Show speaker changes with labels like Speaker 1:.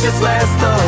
Speaker 1: добре числе